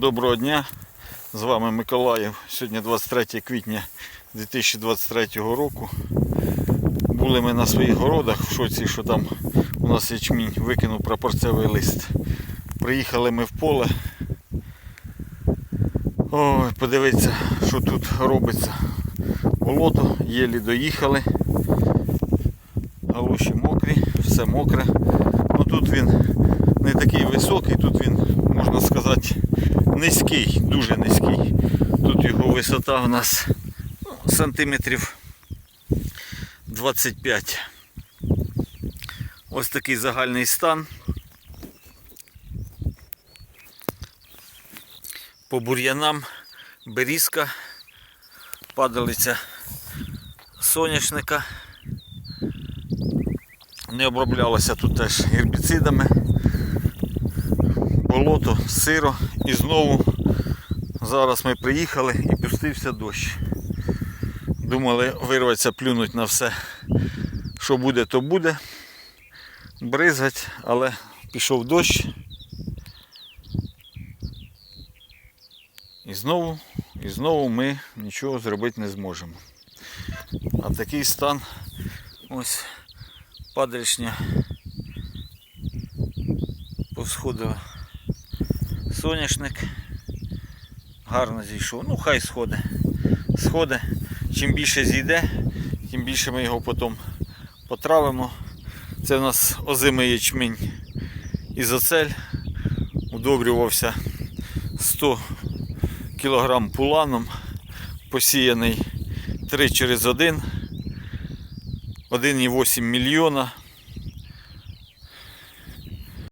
Доброго дня! З вами Миколаїв. Сьогодні 23 квітня 2023 року. Були ми на своїх городах в шоці, що там у нас ячмінь викинув прапорцевий лист. Приїхали ми в поле. Ой, подивіться, що тут робиться. Болото, єлі доїхали. Галоші мокрі, все мокре. Ну тут він не такий високий, тут він, можна сказати, низький, дуже низький. Тут його висота у нас ну, сантиметрів 25. Ось такий загальний стан. По бур'янам берізка, падалиця соняшника. Не оброблялося тут теж гербіцидами болото, сиро і знову зараз ми приїхали і пустився дощ. Думали вирватися, плюнуть на все, що буде, то буде. Бризгать, але пішов дощ. І знову, і знову ми нічого зробити не зможемо. А такий стан ось падалішня повсходила соняшник. Гарно зійшов. Ну хай сходить. Сходить. Чим більше зійде, тим більше ми його потім потравимо. Це у нас озимий ячмінь ізоцель. Удобрювався 100 кг пуланом, посіяний 3 через 1, 1,8 мільйона.